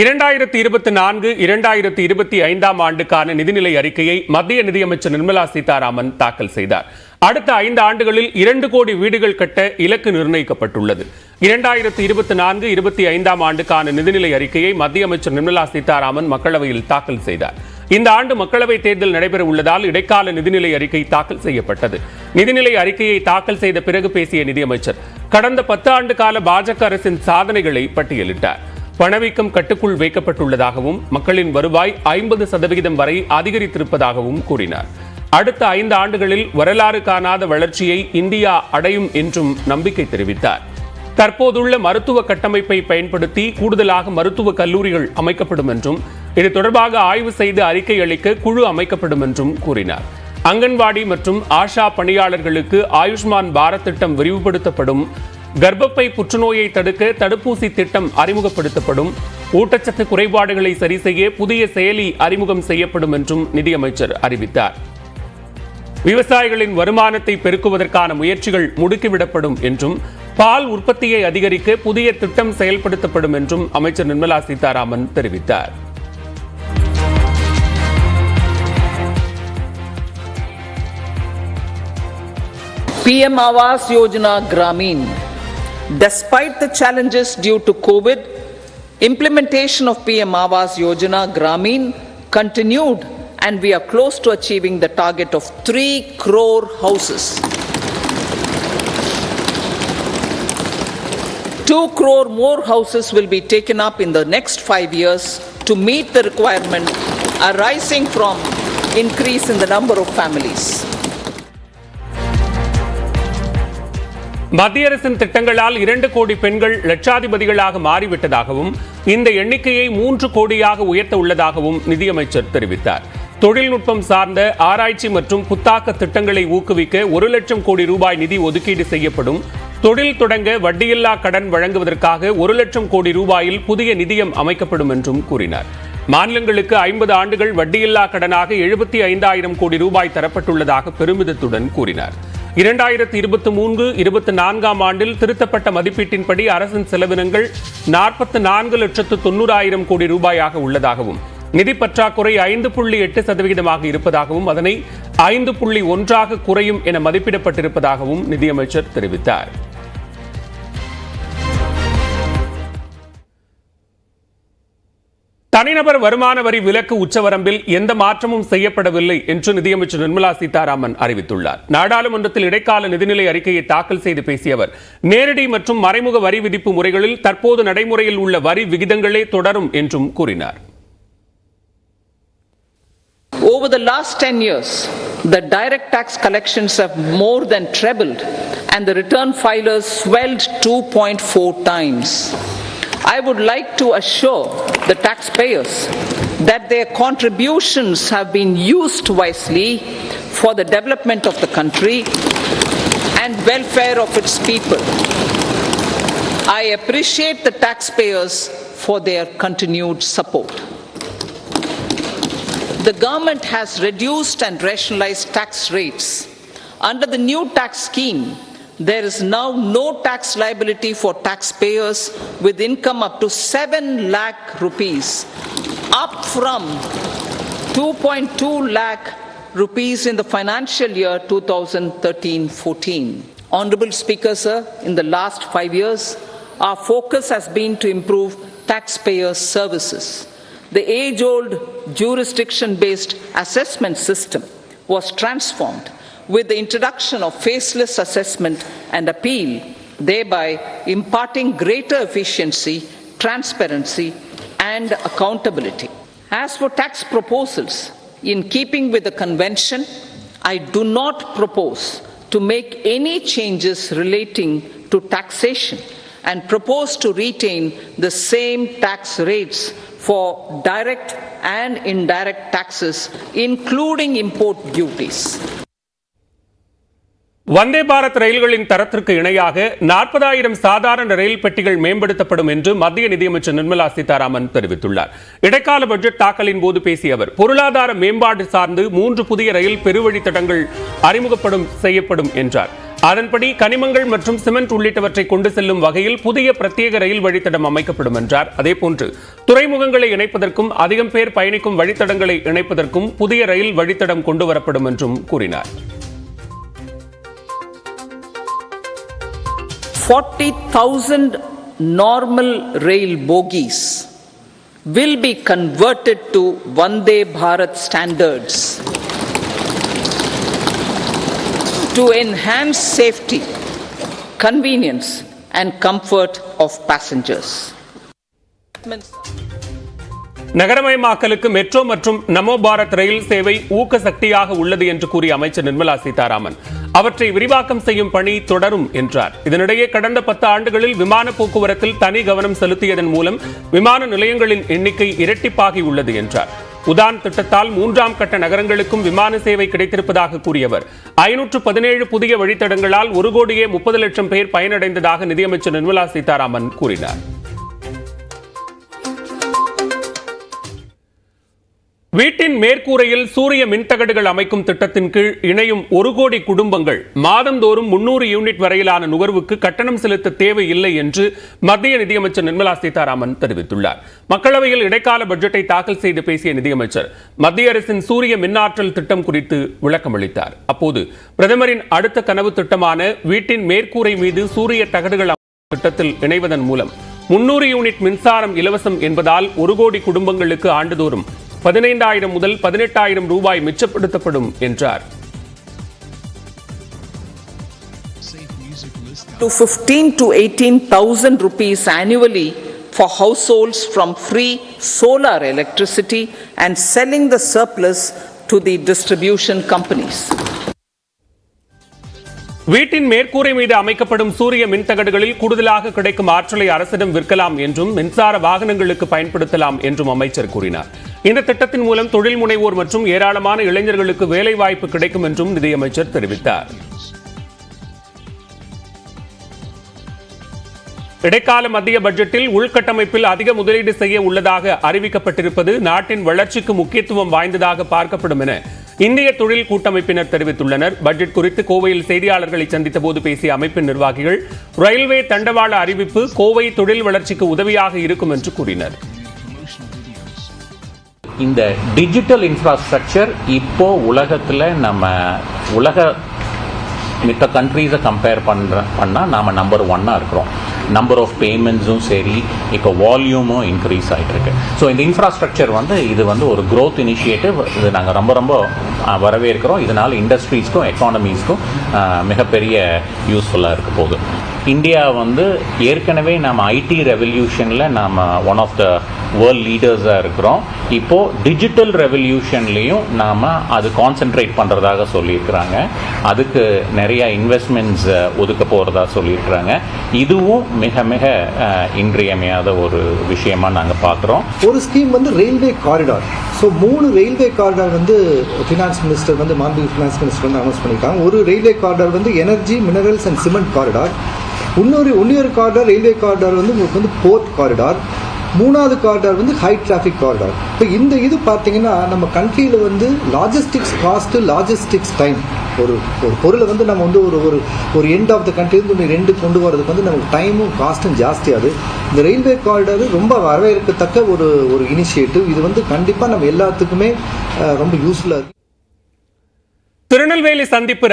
இரண்டாயிரத்தி இருபத்தி நான்கு இரண்டாயிரத்தி இருபத்தி ஐந்தாம் ஆண்டுக்கான நிதிநிலை அறிக்கையை மத்திய நிதியமைச்சர் நிர்மலா சீதாராமன் தாக்கல் செய்தார். அடுத்த ஐந்து ஆண்டுகளில் இரண்டு கோடி வீடுகள் கட்ட இலக்கு நிர்ணயிக்கப்பட்டுள்ளது. இரண்டாயிரத்தி இருபத்தி நான்கு இருபத்தி ஐந்தாம் ஆண்டுக்கான நிதிநிலை அறிக்கையை மத்திய அமைச்சர் நிர்மலா சீதாராமன் மக்களவையில் தாக்கல் செய்தார். இந்த ஆண்டு மக்களவை தேர்தல் நடைபெற உள்ளதால் இடைக்கால நிதிநிலை அறிக்கை தாக்கல் செய்யப்பட்டது. நிதிநிலை அறிக்கையை தாக்கல் செய்த பிறகு பேசிய நிதியமைச்சர் கடந்த பத்து ஆண்டு கால பாஜக அரசின் சாதனைகளை பட்டியலிட்டார். பணவீக்கம் கட்டுக்குள் வைக்கப்பட்டுள்ளதாகவும் மக்களின் வருவாய் ஐம்பது சதவிகிதம் வரை அதிகரித்திருப்பதாகவும் கூறினார். அடுத்த ஐந்து ஆண்டுகளில் வரலாறு காணாத வளர்ச்சியை இந்தியா அடையும் என்றும் நம்பிக்கை தெரிவித்தார். தற்போதுள்ள மருத்துவ கட்டமைப்பை பயன்படுத்தி கூடுதலாக மருத்துவ கல்லூரிகள் அமைக்கப்படும் என்றும் இது தொடர்பாக ஆய்வு செய்து அறிக்கை அளிக்க குழு அமைக்கப்படும் என்றும் கூறினார். அங்கன்வாடி மற்றும் ஆஷா பணியாளர்களுக்கு ஆயுஷ்மான் பாரத் திட்டம் விரிவுபடுத்தப்படும் கர்ப்பப்பை புற்றுநோயை தடுக்க தடுப்பூசி திட்டம் அறிமுகப்படுத்தப்படும். ஊட்டச்சத்து குறைபாடுகளை சரி செய்ய புதிய செயலி அறிமுகம் செய்யப்படும் என்றும் நிதியமைச்சர் அறிவித்தார். விவசாயிகளின் வருமானத்தை பெருக்குவதற்கான முயற்சிகள் முடுக்கிவிடப்படும் என்றும் பால் உற்பத்தியை அதிகரிக்க புதிய திட்டம் செயல்படுத்தப்படும் என்றும் அமைச்சர் நிர்மலா சீதாராமன் தெரிவித்தார். PM Awas Yojana Gramin. Despite the challenges due to COVID, implementation of PM Awas Yojana Gramin continued and we are close to achieving the target of 3 crore houses. 2 crore more houses will be taken up in the next 5 years to meet the requirement arising from increase in the number of families. மத்திய அரசின் திட்டங்களால் இரண்டு கோடி பெண்கள் லட்சாதிபதிகளாக மாறிவிட்டதாகவும் இந்த எண்ணிக்கையை மூன்று கோடியாக உயர்த்த உள்ளதாகவும் நிதியமைச்சர் தெரிவித்தார். தொழில்நுட்பம் சார்ந்த ஆராய்ச்சி மற்றும் புத்தாக்க திட்டங்களை ஊக்குவிக்க ஒரு லட்சம் கோடி ரூபாய் நிதி ஒதுக்கீடு செய்யப்படும். தொழில் தொடங்க வட்டியில்லா கடன் வழங்குவதற்காக ஒரு லட்சம் கோடி ரூபாயில் புதிய நிதியம் அமைக்கப்படும் என்றும் கூறினார். மாநிலங்களுக்கு ஐம்பது ஆண்டுகள் வட்டியில்லா கடனாக எழுபத்தி ஐந்தாயிரம் கோடி ரூபாய் தரப்பட்டுள்ளதாக பெருமிதத்துடன் கூறினார். இரண்டாயிரத்தி இருபத்தி மூன்று இருபத்தி நான்காம் ஆண்டில் திருத்தப்பட்ட மதிப்பீட்டின்படி அரசின் செலவினங்கள் நாற்பத்தி நான்கு லட்சத்து தொண்ணூறாயிரம் கோடி ரூபாயாக உள்ளதாகவும் நிதி பற்றாக்குறை ஐந்து புள்ளி எட்டு சதவிகிதமாக இருப்பதாகவும் அதனை ஐந்து புள்ளி ஒன்றாக குறையும் என மதிப்பிடப்பட்டிருப்பதாகவும் நிதியமைச்சர் தெரிவித்தார். தனிநபர் வருமான வரி விலக்கு உச்சவரம்பில் எந்த மாற்றமும் செய்யப்படவில்லை என்று நிதியமைச்சர் நிர்மலா சீதாராமன் அறிவித்துள்ளார் நாடாளுமன்றத்தில் இடைக்கால நிதிநிலை அறிக்கையை தாக்கல் செய்து பேசிய அவர் நேரடி மற்றும் மறைமுக வரி விதிப்பு முறைகளில் தற்போது நடைமுறையில் உள்ள வரி விகிதங்களே தொடரும் என்றும் கூறினார் Over the last 10 years, the direct tax collections have more than trebled and the return filers swelled 2.4 times. I would like to assure the taxpayers that their contributions have been used wisely for the development of the country and welfare of its people. I appreciate the taxpayers for their continued support. The government has reduced and rationalized tax rates. Under the new tax scheme, there is now no tax liability for taxpayers with income up to 7 lakh rupees, up from 2.2 lakh rupees in the financial year 2013-14. Honorable Speaker, sir, in the last five years, our focus has been to improve taxpayer services. The age-old jurisdiction-based assessment system was transformed with the introduction of faceless assessment and appeal, thereby imparting greater efficiency, transparency, and accountability. As for tax proposals, in keeping with the convention, I do not propose to make any changes relating to taxation and propose to retain the same tax rates for direct and indirect taxes, including import duties. Vande Bharat ரயில்களின் தரத்திற்கு இணையாக நாற்பதாயிரம் சாதாரண ரயில் பெட்டிகள் மேம்படுத்தப்படும் என்று மத்திய நிதியமைச்சர் நிர்மலா சீதாராமன் தெரிவித்துள்ளார். இடைக்கால பட்ஜெட் தாக்கலின் போது பேசிய அவர் பொருளாதார மேம்பாடு சார்ந்து மூன்று புதிய ரயில் பெருவழித்தடங்கள் அறிமுகப்படும் செய்யப்படும் என்றார். அதன்படி கனிமங்கள் மற்றும் சிமெண்ட் உள்ளிட்டவற்றை கொண்டு செல்லும் வகையில் புதிய பிரத்யேக ரயில் வழித்தடம் அமைக்கப்படும் என்றார். அதேபோன்று துறைமுகங்களை இணைப்பதற்கும் அதிகம் பேர் பயணிக்கும் வழித்தடங்களை இணைப்பதற்கும் புதிய ரயில் வழித்தடம் கொண்டு வரப்படும் என்றும் கூறினார். 40,000 normal rail bogies will be converted to Vande Bharat standards to enhance safety, convenience, and comfort of passengers. நகரமயமாக்கலுக்கு மெட்ரோ மற்றும் நமோ பாரத் ரயில் சேவை ஊக்க சக்தியாக உள்ளது என்று கூறிய அமைச்சர் நிர்மலா சீதாராமன் அவற்றை விரிவாக்கம் செய்யும் பணி தொடரும் என்றார். இதனிடையே கடந்த பத்து ஆண்டுகளில் விமான போக்குவரத்தில் தனி கவனம் செலுத்தியதன் மூலம் விமான நிலையங்களின் எண்ணிக்கை இரட்டிப்பாகி உள்ளது என்றார். உதான் திட்டத்தால் மூன்றாம் கட்ட நகரங்களுக்கும் விமான சேவை கிடைத்திருப்பதாக கூறியவர். ஐநூற்று பதினேழு புதிய வழித்தடங்களால் ஒரு கோடியே முப்பது லட்சம் பேர் பயனடைந்ததாக நிதியமைச்சர் நிர்மலா சீதாராமன் கூறினார். வீட்டின் மேற்கூரையில் சூரிய மின்தகடுகள் அமைக்கும் திட்டத்தின் கீழ் இணையும் ஒரு கோடி குடும்பங்கள் மாதந்தோறும் முன்னூறு யூனிட் வரையிலான நுகர்வுக்கு கட்டணம் செலுத்த தேவையில்லை என்று மத்திய நிதியமைச்சர் நிர்மலா சீதாராமன் தெரிவித்துள்ளார். மக்களவையில் இடைக்கால பட்ஜெட்டை தாக்கல் செய்து பேசிய நிதியமைச்சர் மத்திய அரசின் சூரிய மின்னாற்றல் திட்டம் குறித்து விளக்கமளித்தார். அப்போது பிரதமரின் அடுத்த கனவு திட்டமான வீட்டின் மேற்கூரை மீது சூரிய தகடுகள் திட்டத்தில் இணைவதன் மூலம் முன்னூறு யூனிட் மின்சாரம் இலவசம் என்பதால் ஒரு கோடி குடும்பங்களுக்கு ஆண்டுதோறும் பதினைந்தாயிரம் முதல் பதினெட்டாயிரம் ரூபாய் மிச்சப்படுத்தப்படும் என்றார் to 15 to 18,000 rupees annually for households from free solar electricity and selling the surplus to the distribution companies. வீட்டின் மேற்கூரை மீது அமைக்கப்படும் சூரிய மின்தகடுகளில் கூடுதலாக கிடைக்கும் ஆற்றலை அரசிடம் விற்கலாம் என்றும் மின்சார வாகனங்களுக்கு பயன்படுத்தலாம் என்றும் அமைச்சர் கூறினார். இந்த திட்டத்தின் மூலம் தொழில் முனைவோர் மற்றும் ஏராளமான இளைஞர்களுக்கு வேலை வாய்ப்பு கிடைக்கும் என்றும் நிதியமைச்சர் தெரிவித்தார். இடைக்கால மத்திய பட்ஜெட்டில் உள்கட்டமைப்பில் அதிக முதலீடு செய்ய உள்ளதாக அறிவிக்கப்பட்டிருப்பது நாட்டின் வளர்ச்சிக்கு முக்கியத்துவம் வாய்ந்ததாக பார்க்கப்படும் என இந்திய தொழில் கூட்டமைப்பினர் தெரிவித்துள்ளனர். பட்ஜெட் குறித்து கோவையில் செய்தியாளர்களை சந்தித்த போது பேசிய அமைப்பின் நிர்வாகிகள் ரயில்வே தண்டவாள அறிவிப்பு கோவை தொழில் வளர்ச்சிக்கு உதவியாக இருக்கும் என்று கூறினர். இந்த டிஜிட்டல் இன்ஃப்ராஸ்ட்ரக்சர் இப்போ உலகத்தில் நம்ம உலக மித்த கண்ட்ரீஸை கம்பேர் பண்ணுற பண்ணால் நாம் நம்பர் ஒன்னாக இருக்கிறோம். நம்பர் ஆஃப் பேமெண்ட்ஸும் சரி இப்போ வால்யூமும் இன்க்ரீஸ் ஆகிட்டுருக்கு ஸோ இந்த இன்ஃப்ராஸ்ட்ரக்சர் வந்து இது வந்து ஒரு க்ரோத் இனிஷியேட்டிவ் இது நாங்கள் ரொம்ப ரொம்ப வரவேற்கிறோம். இதனால் இண்டஸ்ட்ரீஸ்க்கும் எக்கானமிஸ்க்கும் மிகப்பெரிய யூஸ்ஃபுல்லாக இருக்க போகுது. இந்தியா வந்து ஏற்கனவே நம்ம ஐடி ரெவல்யூஷனில் நாம் ஒன் ஆஃப் த வேர்ல்ட் லீடர்ஸாக இருக்கிறோம். இப்போது டிஜிட்டல் ரெவல்யூஷன்லேயும் நாம் அது கான்சென்ட்ரேட் பண்ணுறதாக சொல்லியிருக்கிறாங்க. அதுக்கு நிறையா இன்வெஸ்ட்மெண்ட்ஸ் ஒதுக்க போகிறதா சொல்லியிருக்கிறாங்க. இதுவும் மிக மிக இன்றியமையாத ஒரு விஷயமாக நாங்கள் பார்க்குறோம். ஒரு ஸ்கீம் வந்து ரயில்வே காரிடார் ஸோ மூணு ரயில்வே காரிடார் வந்து ஃபினான்ஸ் மினிஸ்டர் வந்து மாண்பு ஃபினான்ஸ் மினிஸ்டர் வந்து அனௌன்ஸ் பண்ணியிருக்காங்க. ஒரு ரயில்வே காரிடார் வந்து energy minerals and cement corridor இன்னொரு இன்னொரு காரிடார் ரயில்வே காரிடார் வந்து உங்களுக்கு வந்து போர்ட் காரிடார் மூணாவது காரிடார் வந்து ஹை டிராஃபிக் காரிடார் இப்போ இந்த இது பார்த்தீங்கன்னா நம்ம கண்ட்ரியில் வந்து லாஜிஸ்டிக்ஸ் காஸ்ட்டு லாஜிஸ்டிக்ஸ் டைம் ஒரு ஒரு பொருளை வந்து நம்ம வந்து ஒரு ஒரு ஒரு எண்ட் ஆஃப் த கண்ட்ரிலேருந்து ஒன்று ரெண்டு கொண்டு வரதுக்கு வந்து நமக்கு டைமும் காஸ்ட்டும் ஜாஸ்தியாகுது இந்த ரயில்வே காரிடார் ரொம்ப வரவேற்கத்தக்க ஒரு ஒரு இனிஷியேட்டிவ் இது வந்து கண்டிப்பாக நம்ம எல்லாத்துக்குமே ரொம்ப யூஸ்ஃபுல்லாக இருக்குது திருநெல்வேலி சந்திப்பு